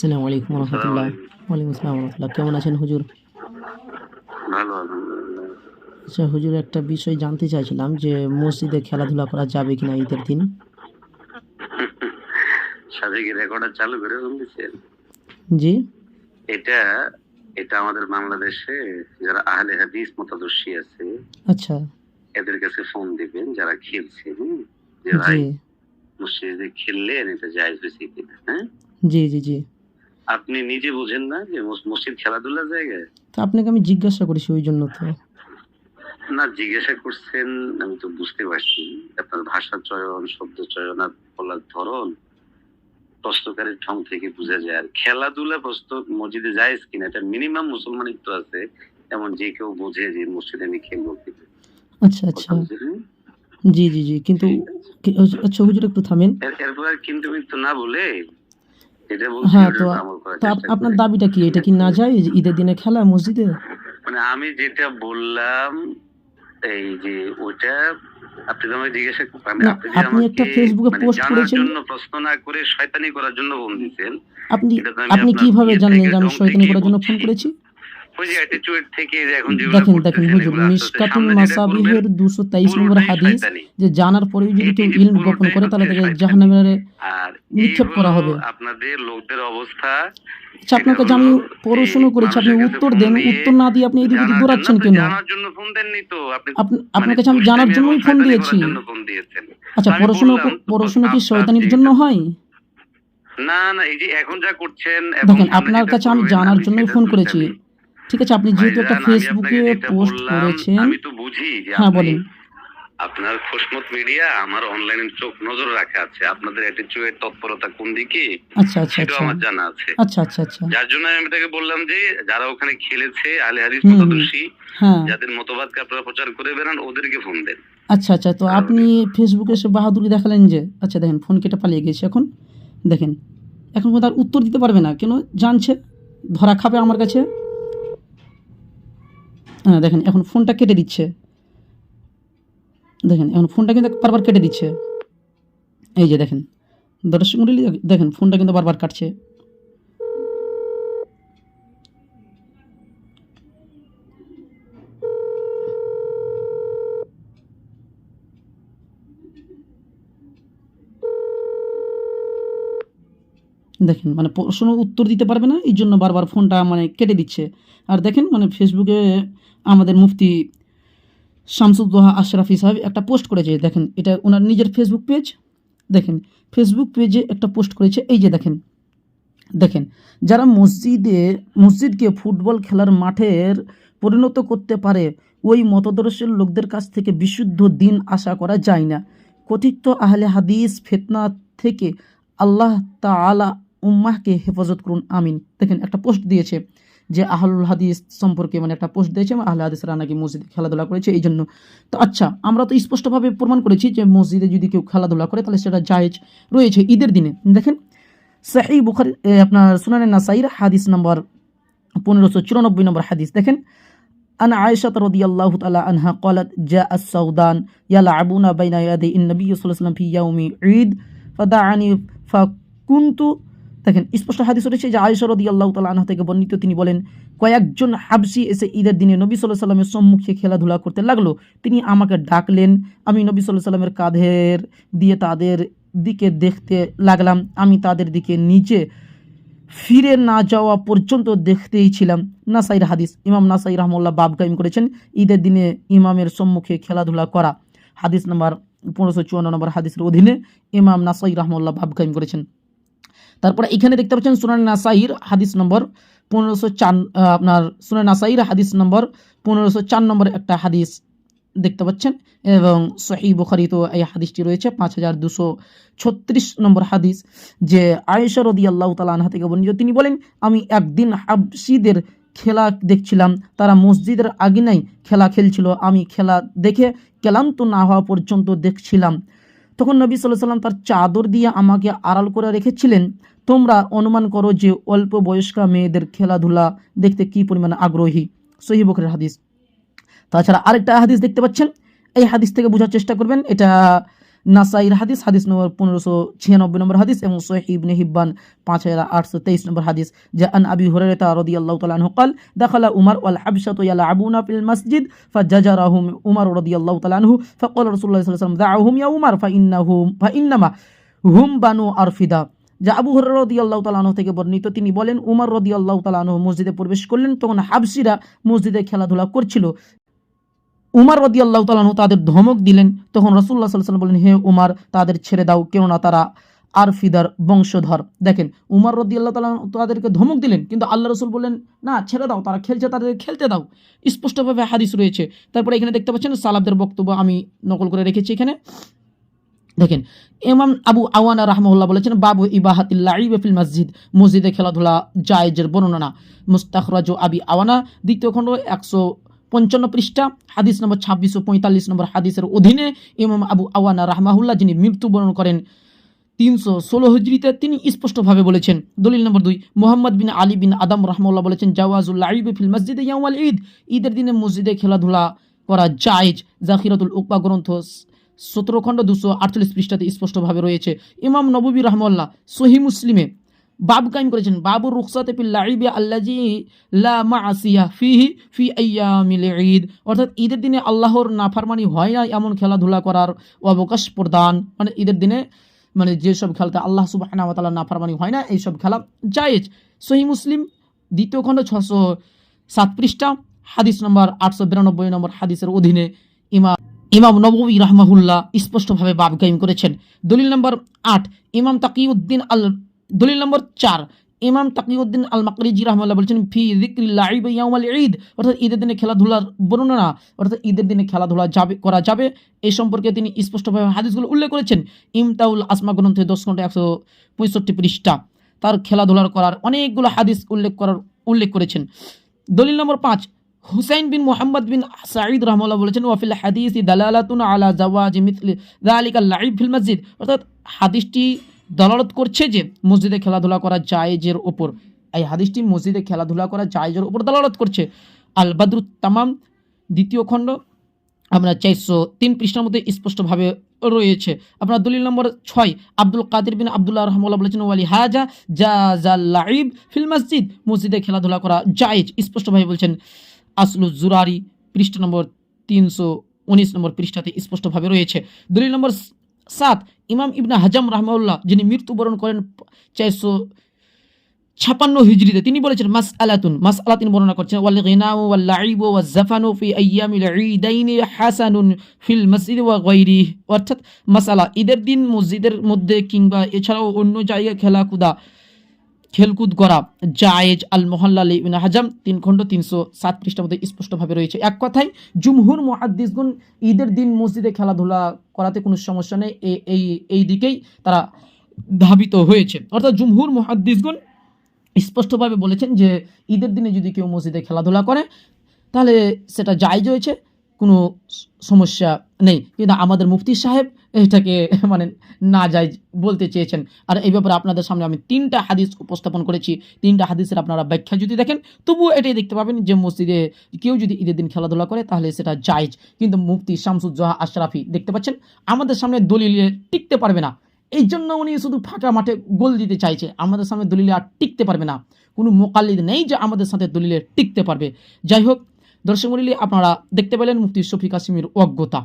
আসসালামু আলাইকুম রহমতুল্লাহ ওয়ালাইকুম আসসালাম রহমতুল্লাহ কেমন আছেন হুজুর? ভালো আচ্ছা হুজুর একটা বিষয় জানতে চাইছিলাম যে মসজিদে খেলাধুলা করা যাবে কিনা ঈদের দিন? সাথে কি রেকর্ডার চালু করে জি। এটা এটা আমাদের বাংলাদেশে যারা আহলে হাদিস মতাদর্শী আছে আচ্ছা। এদের কাছে ফোন দিবেন যারা খেলছে? যে ভাই মসজিদে খেললেন এটা জায়েজ হয়েছে কিনা হ্যাঁ? জি জি জি। আপনি নিজে বুঝেন না যে মসজিদ খেলাধুলার জায়গায়? তো আপনাকে আমি জিজ্ঞাসা করেছি ওই জন্য তো। না জিজ্ঞাসা করছেন আমি তো বুঝতে পারছি। আপনার ভাষা চয়ন শব্দ চয়ন আর বলার ধরন প্রশ্নকারীর ঠং থেকে বোঝা যায়। আর খেলাধুলা প্রশ্ন মসজিদে যায় কিনা এটা মিনিমাম মুসলমানিত্ব আছে এমন যে কেউ বোঝে যে মসজিদে আমি খেলব আচ্ছা আচ্ছা। জি জি জি। কিন্তু আচ্ছা হুজুর একটু থামেন। এরপর কিন্তু কিন্তু না বলে হ্যাঁ, তো আপনার দাবিটা কি? এটা কি না যায়? ঈদের দিনে খেলা মসজিদে? মানে আমি যেটা বললাম এই যে ওটা আপনি আমাকে জিজ্ঞাসা আপনি একটা ফেসবুকে মানে পোস্ট জানার করেছেন। জন্য প্রশ্ন না করে শয়তানি করার জন্য ফোন দিচ্ছেন। আপনি আপনি কীভাবে ইয়ে জানলেন যে আমি শয়তানি করার জন্য ফোন করেছি? দেখেন দেখেন হুজুর মাসাবিহের দুশো তেইশ নম্বর হাদিস যে জানার পরেও যদি কেউ ইলম গোপন করে তাহলে তাকে। জাহান্নামের নিক্ষেপ করা হবে। আপনাদের লোকদের অবস্থা। আচ্ছা আপনাকে আমি পড়াশুনো করেছি আপনি উত্তর দেন উত্তর না দিয়ে আপনি এদিক ওদিক দৌড়াচ্ছেন কেন? আপনার মানে কাছে আমি জানার জন্যই ফোন দিয়েছি। আচ্ছা পড়াশুনো পড়াশুনো কি আপ- শয়তানির জন্য হয়? না না এই যে এখন যা করছেন দেখেন আপনার কাছে আমি জানার জন্যই ফোন করেছি। ঠিক আছে আপনি যেহেতু একটা ফেসবুকে পোস্ট করেছেন। আমি তো বুঝি যে হ্যাঁ, বলেন। আপনার খোসমত মিডিয়া আমার অনলাইনে চোখ নজর রাখা আছে। আপনাদের অ্যাটিটিউড তৎপরতা কোন দিকে আচ্ছা আচ্ছা সেটাও আচ্ছা। আমার জানা আছে। আচ্ছা আচ্ছা আচ্ছা। যার জন্য আমি আপনাকে বললাম যে যারা ওখানে খেলেছে আলে হাদিস। মতাদর্শী হ্যাঁ। যাদের মতবাদকে আপনারা প্রচার করে বেরান ওদেরকে ফোন দেন। আচ্ছা আচ্ছা তো আপনি ফেসবুকে এসে বাহাদুরি দেখালেন যে আচ্ছা দেখেন ফোন কেটে পালিয়ে গেছে এখন। দেখেন এখন আর উত্তর দিতে পারবে না। কেন? জানছে ধরা খাবে আমার কাছে। হ্যাঁ দেখেন, এখন ফোনটা কেটে দিচ্ছে। দেখেন, এখন ফোনটা কিন্তু বারবার কেটে দিচ্ছে। এই যে দেখেন, দর্শক দেখেন, ফোনটা কিন্তু বারবার কাটছে। দেখেন মানে প্রশ্ন উত্তর দিতে পারবে না, এই জন্য বারবার ফোনটা মানে কেটে দিচ্ছে। আর দেখেন মানে ফেসবুকে আমাদের মুফতি শামসুদ্দোহা আশরাফি সাহেব একটা পোস্ট করেছে, দেখেন, এটা ওনার নিজের ফেসবুক পেজ। দেখেন, ফেসবুক পেজে একটা পোস্ট করেছে, এই যে দেখেন দেখেন, যারা মসজিদে, মসজিদকে ফুটবল খেলার মাঠের পরিণত করতে পারে, ওই মতদর্শের লোকদের কাছ থেকে বিশুদ্ধ দিন আশা করা যায় না। কথিত আহলে হাদিস ফেতনা থেকে আল্লাহ তাআলা উম্মাহকে হেফাজত করুন আমিন দেখেন একটা পোস্ট দিয়েছে যে আহলুল হাদিস সম্পর্কে মানে একটা পোস্ট দিয়েছে এবং আহলে হাদিসরা নাকি মসজিদে খেলাধুলা করেছে এই জন্য তো আচ্ছা আমরা তো স্পষ্টভাবে প্রমাণ করেছি যে মসজিদে যদি কেউ খেলাধুলা করে তাহলে সেটা জায়েজ রয়েছে ঈদের দিনে দেখেন সাহি বুখারি এ, আপনার সুনানে নাসাইর হাদিস নম্বর পনেরোশো চুরানব্বই নম্বর হাদিস দেখেন أن عائشة رضي الله تعالى عنها قالت جاء السودان يلعبون بين يدي النبي صلى الله عليه وسلم في يوم عيد فدعاني فكنت দেখেন, স্পষ্ট হাদিস রয়েছে যে আয়েশা রদি আল্লাহ তালা আনহা থেকে বর্ণিত, তিনি বলেন, কয়েকজন হাবসি এসে ঈদের দিনে নবী সাল্লাহ সাল্লামের সম্মুখে খেলাধুলা করতে লাগল। তিনি আমাকে ডাকলেন, আমি নবী সাল্লাহ সাল্লামের কাঁধের দিয়ে তাদের দিকে দেখতে লাগলাম। আমি তাদের দিকে নিজে ফিরে না যাওয়া পর্যন্ত দেখতেই ছিলাম। নাসাইর হাদিস, ইমাম নাসাই রহমল্লা বাব কাইম করেছেন, ঈদের দিনে ইমামের সম্মুখে খেলাধুলা করা। হাদিস নাম্বার পনেরোশো চুয়ান্ন নম্বর হাদিসের অধীনে ইমাম নাসাই রহমল্লা বাব কাইম করেছেন। তারপরে এখানে দেখতে পাচ্ছেন সুনান নাসাইর, হাদিস নম্বর পনেরোশো চার আপনার সুনান নাসাইর, হাদিস নম্বর পনেরোশো চার নম্বর একটা হাদিস দেখতে পাচ্ছেন এবং সহি বুখারি তো এই হাদিসটি রয়েছে, পাঁচ হাজার দুশো ছত্রিশ নম্বর হাদিস, যে আয়েশা রদি আল্লাহ তালা আনহা থেকে বর্ণিত। তিনি বলেন, আমি একদিন হাবসিদের খেলা দেখছিলাম, তারা মসজিদের আগিনাই খেলা খেলছিল। আমি খেলা দেখে ক্লান্ত না হওয়া পর্যন্ত দেখছিলাম। তখন নবী সাল্লাহ সাল্লাম তার চাদর দিয়ে আমাকে আড়াল করে রেখেছিলেন। তোমরা অনুমান করো যে অল্প বয়স্কা মেয়েদের খেলাধুলা দেখতে কি পরিমাণে আগ্রহী? সহি বকরের হাদিস। তাছাড়া আরেকটা হাদিস দেখতে পাচ্ছেন। এই হাদিস থেকে বোঝার চেষ্টা করবেন, এটা নাসাইর হাদিস হাদিস নম্বর পনেরোশো ছিয়ানব্বই নম্বর হাদিস এবং সোহিব নেহিব্বান পাঁচ হাজার আটশো তেইশ নম্বর হাদিস, যে আন আবি হরেতা রদি আল্লাহ তালাহ কাল দেখালা উমার ওয়াল হাবসা তো ইয়ালা আবুনা ফিল মসজিদ ফা জাজা রাহুম উমার রদি আল্লাহ তালাহু ফকল রসুল্লাহ সাল্লাম দা আহুম ইয়া উমার ফা ইন্না হুম ফা ইন্নামা হুম বানু আরফিদা। যা আবু হর রদি আল্লাহ তালাহ থেকে বর্ণিত, তিনি বলেন, উমার রদি আল্লাহ তালাহ মসজিদে প্রবেশ করলেন, তখন হাবসিরা মসজিদে খেলাধুলা করছিল। উমার রদি আল্লাহ তালাহ তাদের ধমক দিলেন। তখন রসুল্লাহ সাল্লাম বলেন হে উমার, তাদের ছেড়ে দাও, কেননা তারা আরফিদার বংশধর। দেখেন, উমার রদি আল্লাহ তালাহ তাদেরকে ধমক দিলেন, কিন্তু আল্লাহ রসুল বললেন, না, ছেড়ে দাও, তারা খেলছে, তাদের খেলতে দাও। স্পষ্টভাবে হাদিস রয়েছে। তারপরে এখানে দেখতে পাচ্ছেন সালাবদের বক্তব্য আমি নকল করে রেখেছি এখানে। দেখেন, ইমাম আবু আওয়ানা রাহমাহুল্লাহ বলেছেন, বাবু ইবাহাতিল্লাহ ফিল মসজিদ। মসজিদে খেলাধুলা জায়েজের বর্ণনা। মুস্তাখরাজ আবি আওয়ানা, দ্বিতীয় খণ্ড একশো পঞ্চান্ন পৃষ্ঠা, হাদিস নম্বর ছাব্বিশশো পঁয়তাল্লিশ নম্বর হাদিসের অধীনে ইমাম আবু আওয়ানা রাহমাহুল্লাহ যিনি মৃত্যুবরণ করেন তিনশো ষোলো হিজড়িতে, তিনি স্পষ্টভাবে বলেছেন, দলিল নম্বর দুই, মোহাম্মদ বিন আলী বিন আদম রহমাল্লাহ বলেছেন জাওয়াজুল্লাহ ফিল মসজিদে ইয়ামাল ঈদ, ঈদের দিনে মসজিদে খেলাধুলা করা জায়েজ। জাকিরাতুল উকবা গ্রন্থ সতেরো খণ্ড দুশো আটচল্লিশ পৃষ্ঠাতে স্পষ্টভাবে রয়েছে। ইমাম নববী রহমাল্লাহ সহি মুসলিমে বাব কায়েম করেছেন। বাবু রুখসাতে ফিল লাইবি আল্লাজি লা মাআসিয়া ফিহি ফি আইয়ামিল ঈদ। অর্থাৎ ঈদের দিনে আল্লাহর নাফরমানি হয় না এমন খেলাধুলা করার অবকাশ প্রদান। মানে ঈদের দিনে মানে যেসব খেলাতে আল্লাহ সুবহানাহু ওয়া তাআলা নাফরমানি হয় না এইসব খেলা জায়েজ। সহি মুসলিম, দ্বিতীয় খণ্ড ছশো সাত পৃষ্ঠা, হাদিস নম্বর আটশো বিরানব্বই নম্বর হাদিসের অধীনে ইমাম ইমাম নবী রাহমাহুল্লাহ স্পষ্টভাবে বাব কায়েম করেছেন। দলিল নম্বর আট, ইমাম তাকিউদ্দিন আল দলিল নম্বর চার, ইমাম তাকিউদ্দিন আল মাকরিজি রহমাল্লাহ বলছেন, ফি ইয়াউমাল ঈদ। অর্থাৎ ঈদের দিনে খেলাধুলার বর্ণনা অর্থাৎ ঈদের দিনে খেলাধুলা যাবে, করা যাবে। এই সম্পর্কে তিনি স্পষ্টভাবে হাদিসগুলো উল্লেখ করেছেন। ইমতাউল আসমা গ্রন্থে দশ ঘণ্টা একশো পঁয়ষট্টি পৃষ্ঠা, তার খেলাধুলার করার অনেকগুলো হাদিস উল্লেখ করার, উল্লেখ করেছেন। দলিল নম্বর পাঁচ, হুসাইন বিন মোহাম্মদ বিন সাঈদ রহমাল্লাহ বলেছেন ওয়াফিল হাদিস দালালাতুন আলা জাওয়াজ মিথলি দালিকা লাইব ফিল মসজিদ। অর্থাৎ হাদিসটি দলালত করছে যে মসজিদে খেলাধুলা করা জায়েজের ওপর। এই হাদিসটি মসজিদে খেলাধুলা করা জায়েজের ওপর দলালত করছে। আল বাদরুত তামাম, দ্বিতীয় খণ্ড, আমরা চারশো তিন পৃষ্ঠার মধ্যে স্পষ্টভাবে রয়েছে। আপনার দলিল নম্বর ছয়, আব্দুল কাদির বিন আব্দুল্লাহ রহমাল্লাহ বলেছেন, ওয়ালি হাজা জা জা লাইব ফিল মসজিদ। মসজিদে খেলাধুলা করা জায়েজ, স্পষ্টভাবে বলছেন, আসলু জুরারি, পৃষ্ঠা নম্বর তিনশো উনিশ নম্বর পৃষ্ঠাতে স্পষ্টভাবে রয়েছে। দলিল নম্বর সাত ইমাম ইবনা হাজাম রহমাউল্লাহ যিনি মৃত্যুবরণ করেন চারশো ছাপান্ন হিজড়িতে তিনি বলেছেন মাস আলাতুন মাস আলা তিনি বর্ণনা করছেন, ওয়াল গিনাউ ওয়াল লাইব ওয়াজ জাফানু ফি আইয়ামিল ঈদাইন হাসানুন ফিল মসজিদ ওয়া গায়রি অর্থাৎ মাসালা ঈদের দিন মসজিদের মধ্যে কিংবা এছাড়াও অন্য জায়গায় খেলা কুদা খেলকুদ করা জায়েজ আল মোহাল্লা ইবিন হাজাম। তিন খণ্ড তিনশো সাত মধ্যে স্পষ্টভাবে রয়েছে। এক কথায়, জুমহুর মুহাদ্দিসগুন ঈদের দিন মসজিদে খেলাধুলা করাতে কোনো সমস্যা নেই। এই এই দিকেই তারা ধাবিত হয়েছে। অর্থাৎ জুমহুর মুহাদ্দিসগুন স্পষ্টভাবে বলেছেন যে, ঈদের দিনে যদি কেউ মসজিদে খেলাধুলা করে, তাহলে সেটা জায়জ হয়েছে। কোনো সমস্যা নেই। কিন্তু আমাদের মুফতি সাহেব এটাকে মানে না যাই বলতে চেয়েছেন। আর এই ব্যাপারে আপনাদের সামনে আমি তিনটা হাদিস উপস্থাপন করেছি। তিনটা হাদিসের আপনারা ব্যাখ্যা যদি দেখেন, তবুও এটাই দেখতে পাবেন যে মসজিদে কেউ যদি ঈদের দিন খেলাধুলা করে, তাহলে সেটা জায়েজ। কিন্তু মুফতি শামসুজ্জোহা আশরাফি দেখতে পাচ্ছেন, আমাদের সামনে দলিলে টিকতে পারবে না। এই জন্য উনি শুধু ফাঁকা মাঠে গোল দিতে চাইছে। আমাদের সামনে দলিলে আর টিকতে পারবে না। কোনো মোকাল্লিদ নেই যে আমাদের সাথে দলিলে টিকতে পারবে। যাই হোক দর্শক মন্ডলী আপনারা দেখতে পেলেন মুফতি শফিক কাসিমের অজ্ঞতা।